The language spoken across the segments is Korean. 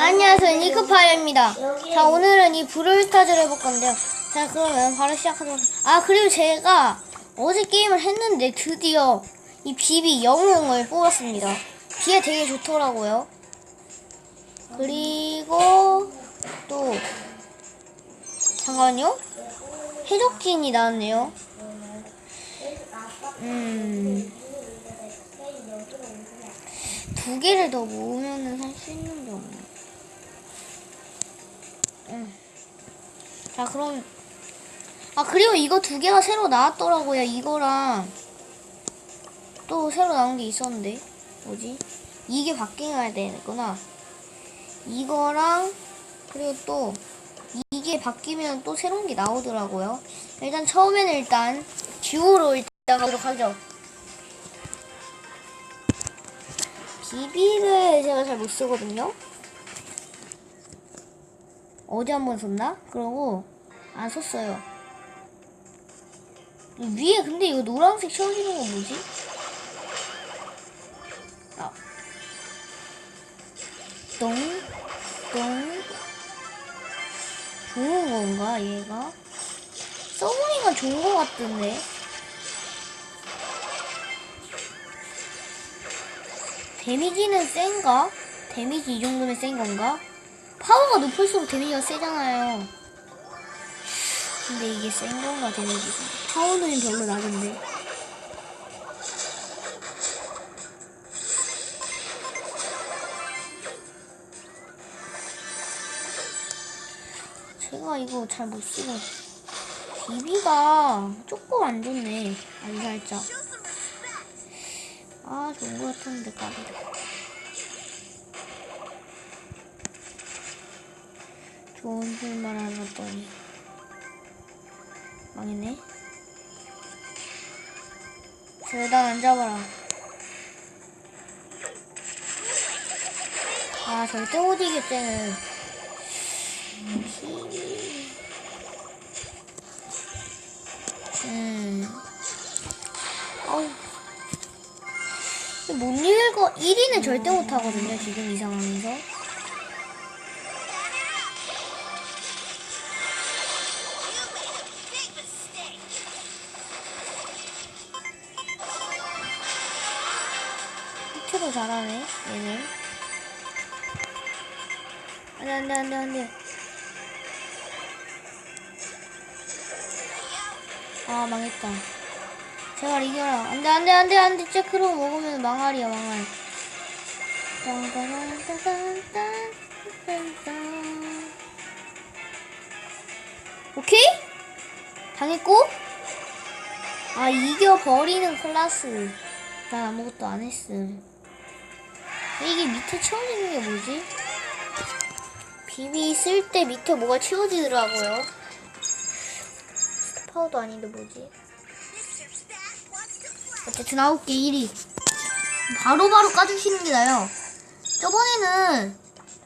안녕하세요 니크파이입니다. 자 오늘은 이 브롤스타즈를 해볼 건데요. 자 그러면 바로 시작하도록 아 그리고 제가 어제 게임을 했는데 드디어 이 비비 영웅을 뽑았습니다. 비에 되게 좋더라고요. 그리고 또 잠깐만요. 해적진이 나왔네요. 음. 두 개를 더 모으면은 살 수 있는 게 없네. 응. 자, 그럼. 아, 그리고 이거 두 개가 새로 나왔더라고요. 이거랑 또 새로 나온 게 있었는데. 뭐지? 이게 바뀌어야 되겠구나. 이거랑 그리고 또 이게 바뀌면 또 새로운 게 나오더라고요. 일단 처음에는 일단 듀오로 일단 가도록 하죠. 비비를 제가 잘 못 쓰거든요. 어제 한 번 썼나? 그러고 안 썼어요. 위에 근데 이거 노란색 채워지는 거 뭐지? 아. 똥, 똥. 좋은 건가, 얘가? 써보니까 좋은 거 같던데. 데미지는 센가? 데미지 이 정도면 센 건가? 파워가 높을수록 데미지가 세잖아요. 근데 이게 센 건가, 데미지가? 파워는 별로 낮은데. 제가 이거 잘 못 쓰고. 비비가 조금 안 좋네. 아주 살짝. 아, 좋은 것 같았는데, 까비. 좋은 줄만 알았더니. 망했네. 저기다 앉아봐라. 아, 절대 못 이겼쟤는. 음. 어우. 못 이길 거 1위는 절대 못 하거든요 지금 이 상황에서 히트도 잘하네 얘는 안돼 안돼 안돼 안돼 아 망했다 제발 이겨라. 안 돼, 안 돼, 안 돼, 안 돼. 체크로 먹으면 망할이야, 망할. 오케이? 당했고? 아, 이겨버리는 클라스. 난 아무것도 안 했음. 이게 밑에 채워지는 게 뭐지? 비비 쓸 때 밑에 뭐가 채워지더라고요. 스파우도 아닌데 뭐지? 어쨌든 아홉 개 1위. 바로바로 까주시는 게 나아요. 저번에는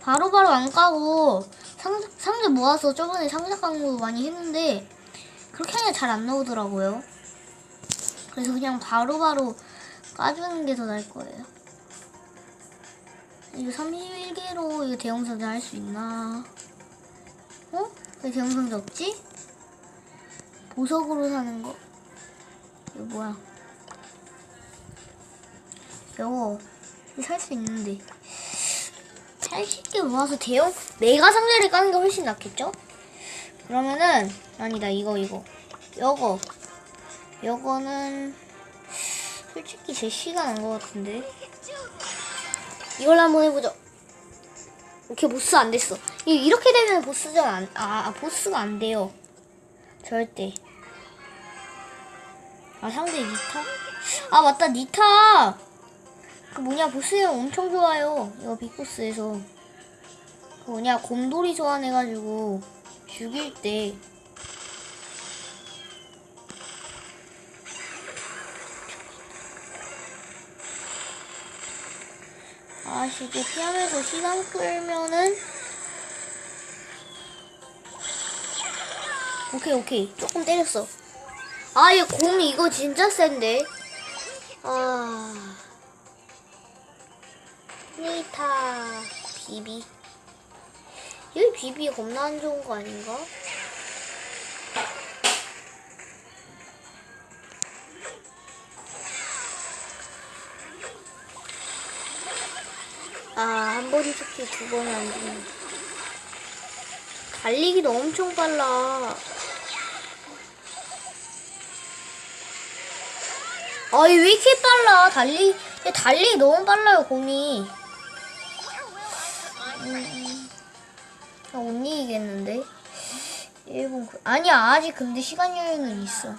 바로바로 안 까고 상, 상자 모아서 저번에 상자 깡도 많이 했는데 그렇게 하니까 잘안 나오더라고요. 그래서 그냥 바로바로 까주는 게 더 나을 거예요. 이거 31개로 이거 대형 상자 할 수 있나? 어? 왜 대형 상자 없지? 보석으로 사는 거. 이거 뭐야? 이거 살 수 있는데 80개 모아서 대형 메가 상자를 까는 게 훨씬 낫겠죠? 그러면은 아니다 이거 이거 요거 요거는 솔직히 제 시간 안것 같은데 이걸로 한번 해보죠. 오케이 보스 안 됐어. 이- 이렇게 되면 보스전 안, 아, 아 보스가 안 돼요. 절대. 아 상대 니타? 아 맞다 니타! 그 뭐냐 보스형 엄청 좋아요. 이거 빅보스에서. 그 뭐냐 곰돌이 소환해가지고 죽일 때 이제 피하면서 시간 끌면은 오케이 오케이. 조금 때렸어. 아 얘 곰 이거 진짜 센데. 아. 니타 비비. 이 비비 겁나 안 좋은 거 아닌가? 죽기 두 번은 안 죽네. 달리기도 엄청 빨라. 아이, 왜 이렇게 빨라? 달리, 달리기 너무 빨라요, 공이. 음, 아, 못 이기겠는데? 1분, 그- 아니야, 아직 근데 시간 여유는 있어.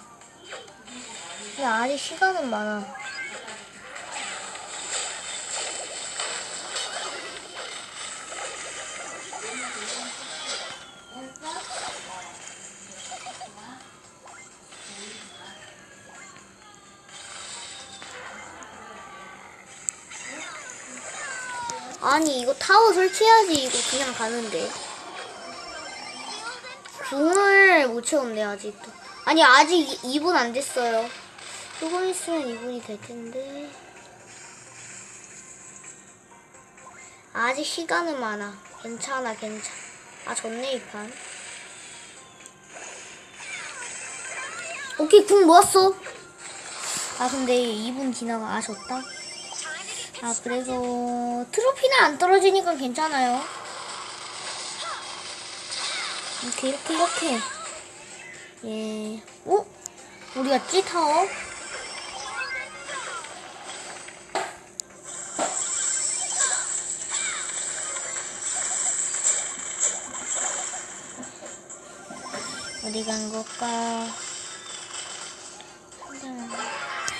근데 아직 시간은 많아. 아니 이거 타워 설치해야지. 이거 그냥 가는데. 궁을 못 채웠네 아직도. 아니 아직 2분 안 됐어요. 조금 있으면 2분이 될 텐데. 아직 시간은 많아. 괜찮아 괜찮아. 아 졌네 이판. 오케이 궁 모았어. 아 근데 2분 지나가 아 졌다 아 그래도 트로피는 안 떨어지니까 괜찮아요. 이렇게 이렇게 이렇게 예. 어? 우리 갔지 타워? 어디 간 걸까?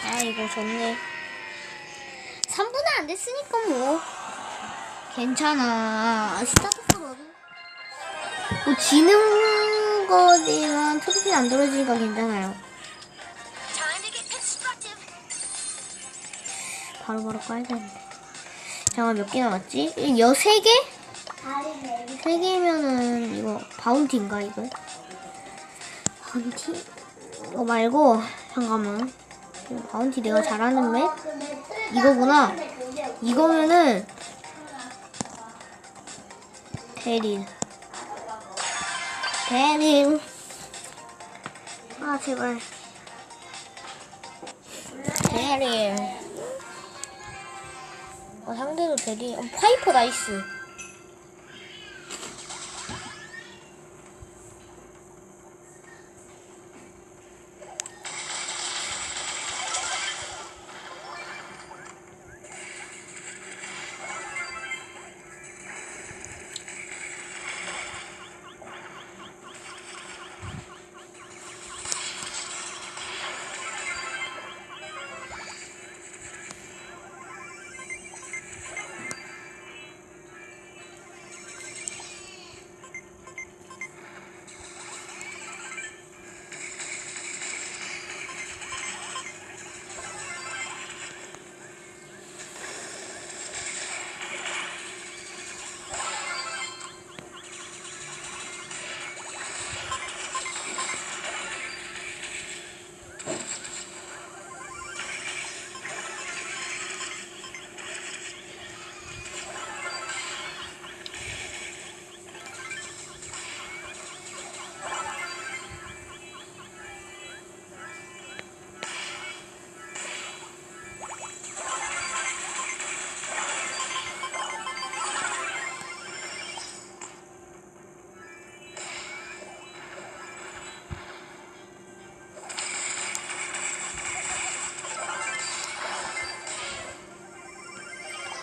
아 이거 좋네. 3분은 안 됐으니까 뭐 괜찮아 스타트스거든 뭐 지는 거지만 트로피 안 떨어지니까 괜찮아요. 바로바로 까야 되는데 잠깐 몇 개 남았지? 여세 개? 세 개면은 이거 바운티인가 이거? 바운티? 이거 말고 잠깐만 바운티 내가 잘하는 맵? 이거구나 이거면은 대릴 대릴 아 제발. 대릴 어 상대도 대릴 어, 파이퍼 나이스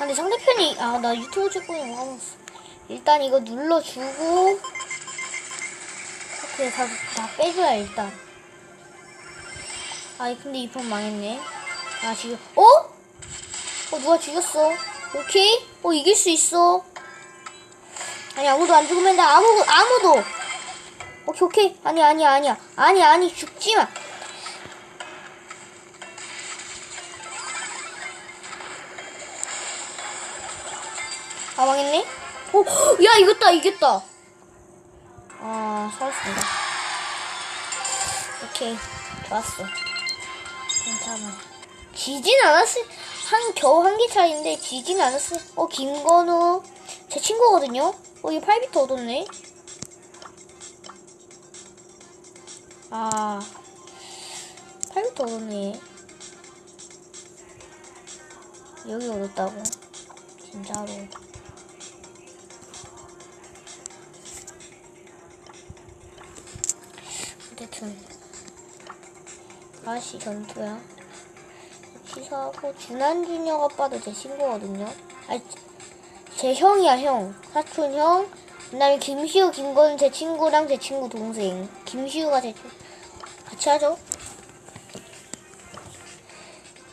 근데 상대편이 아 나 유튜브 찍고 있는 거 일단 이거 눌러주고 이렇게 다, 다 빼줘야 일단. 아니 근데 이 판 망했네. 아 지금 어? 어 누가 죽였어? 오케이? 어 이길 수 있어. 아니 아무도 안 죽으면 나 아무 아무도. 오케이 오케이. 아니 아니 아니야. 아니 아니 죽지마 망했네? 어, 야 이겼다 이겼다. 아 살았습니다. 오케이 좋았어. 괜찮아. 지진 않았을 한 겨우 한 개 차이인데 지진 않았어. 어 김건우 제 친구거든요. 어 이거 8비트 얻었네. 아 8비트 얻었네. 여기 얻었다고. 진짜로. 어쨌든 다시 전투야. 취소하고 준한준혁 아빠도 제 친구거든요. 아니 제 형이야 형. 사촌 형. 그다음에 김시우 김건은 제 친구랑 제 친구 동생. 김시우가 제. 같이 하죠.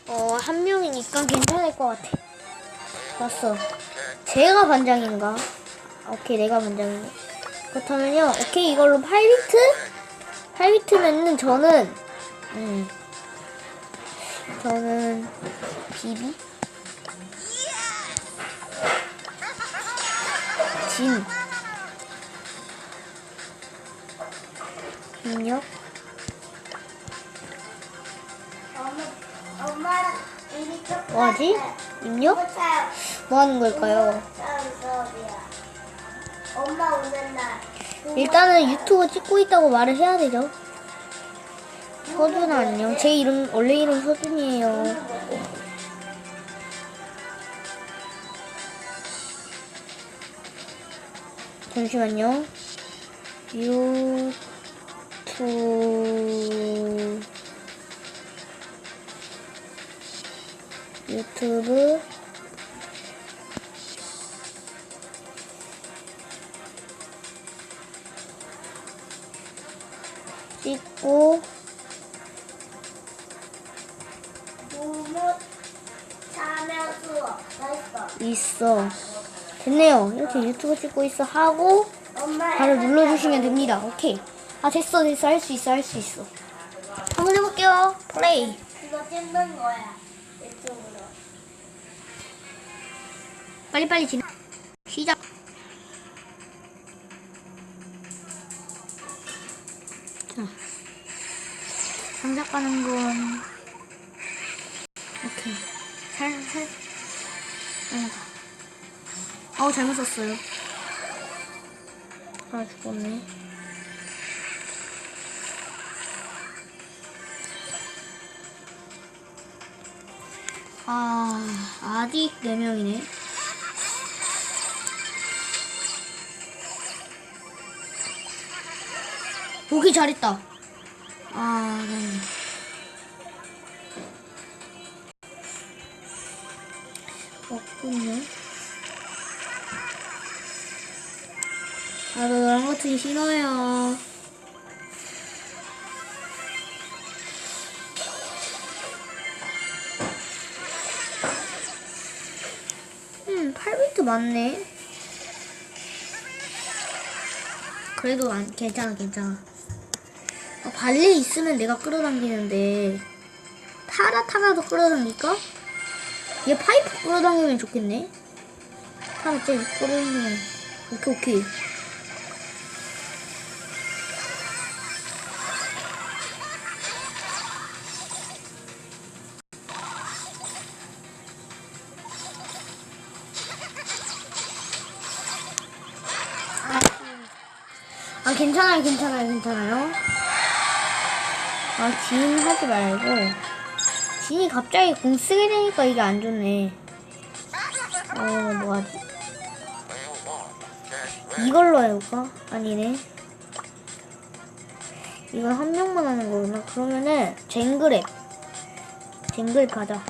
어 한 명이니까 괜찮을 것 같아. 봤어. 제가 반장인가? 아, 오케이 내가 반장이네. 그렇다면요. 오케이 이걸로 8비트? 8비트면은 저는 음 저는 비비 진 인력 뭐하지? 입력? 뭐 하는 걸까요? 엄마 오는 날. 일단은 유튜브 찍고 있다고 말을 해야 되죠. 서준 안녕. 제 이름 원래 이름 서준이에요. 잠시만요. 유튜브 유튜브 찍고. 있어. 됐네요. 이렇게 유튜브 찍고 있어 하고. 바로 눌러주시면 됩니다. 오케이. 아 됐어 됐어 할 수 있어 할 수 있어. 한번 해볼게요. 플레이. 그거 찍는 거야. 이쪽으로. 빨리 빨리 진행. 시작. 건 오케이. 살살. 어, 우 잘못 썼어요. 아 죽었네. 아, 아직 4명이네. 보기 잘했다. 싫어요. 음, 8비트 맞네. 그래도 안, 괜찮아, 괜찮아. 어, 발리 있으면 내가 끌어당기는데 타라 타라도 끌어당길까? 얘 파이프 끌어당기면 좋겠네. 타라 쟤 끌어당기면 오케이 오케이. 아 괜찮아요 괜찮아요 괜찮아요. 아 지인 하지 말고. 지인이 갑자기 공 쓰게 되니까 이게 안 좋네. 어 뭐하지? 이걸로 해볼까? 아니네. 이건 한 명만 하는 거구나. 그러면은 쟁그랩. 쟁그랩 가자.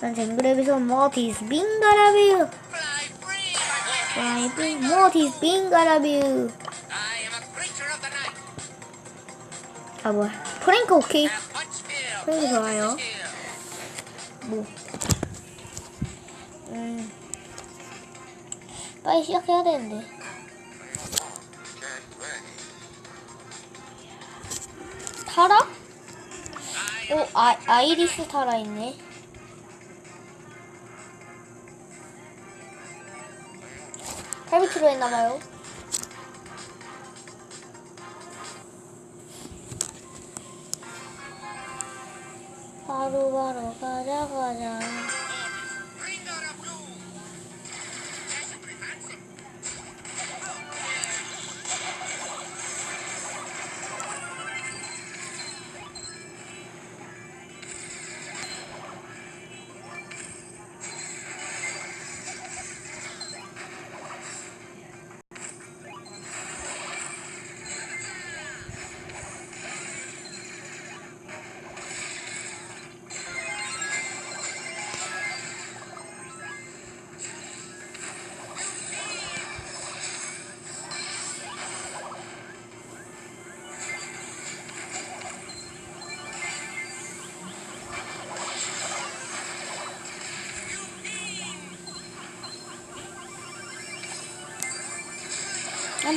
난 쟁그랩에서 What is free, my boy. What is 빙가라 아 뭐야 프랭크 오케이. 프랭크 좋아요. 뭐 음. 빨리 시작해야 되는데 타라? 오 아, 아이리스 타라 있네 팔비트로 했나봐요 바로 가자 가자. 안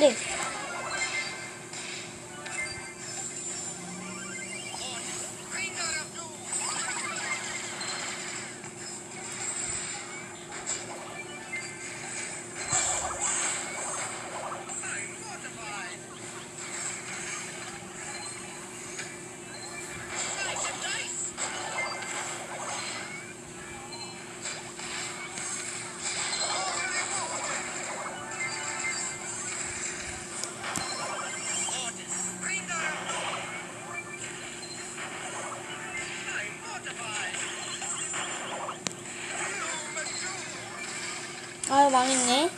망했네.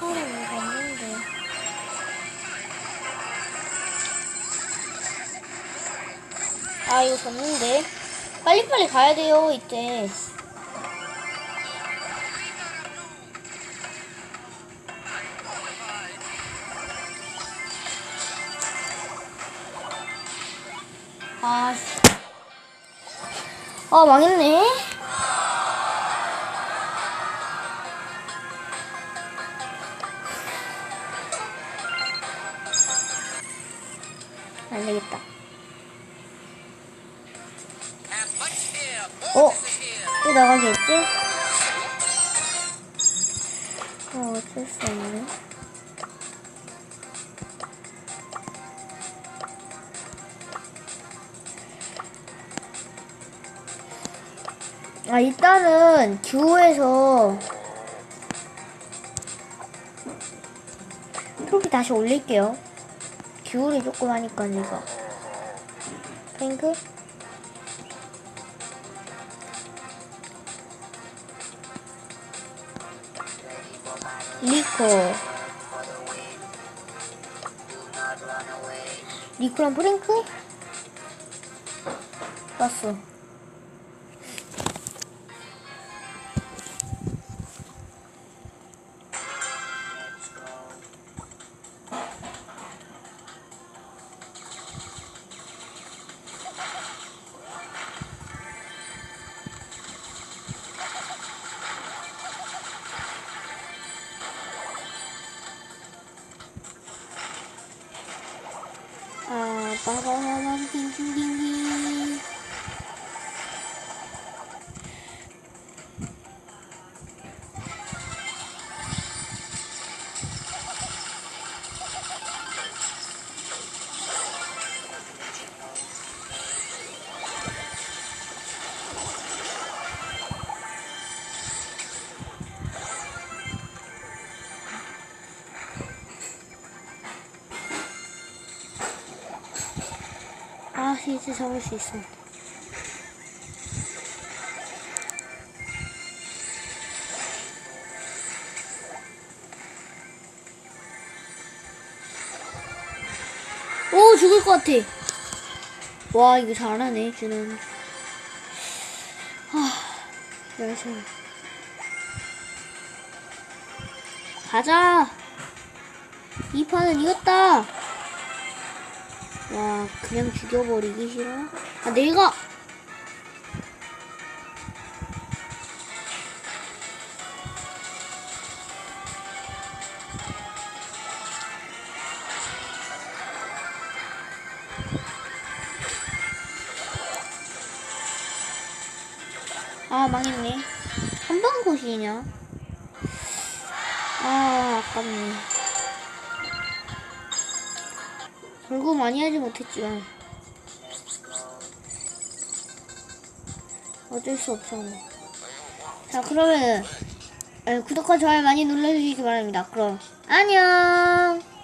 칼을 왜 봤는데? 아 이거 졌는데. 빨리빨리 가야 돼요 이때. 아, 씨. 아 망했네. 또 나가겠지? 어, 어쩔 수 없네. 아, 일단은 듀오에서 트로피 다시 올릴게요. 듀오를 조금 하니까 이거. 핑크? 리코 리코랑 프랭크? 왔어 아 이제 잡을 수 있어 오 죽을 것 같아. 와 이거 잘하네 준원 아 열심히. 가자. 이 판은 이겼다 와 그냥 죽여버리기 싫어? 아 내가 아 망했네. 한방 곳이냐? 아 아깝네 공부 많이 하지 못했지만 어쩔 수 없잖아 뭐. 자 그러면은 예, 구독과 좋아요 많이 눌러주시기 바랍니다. 그럼 안녕!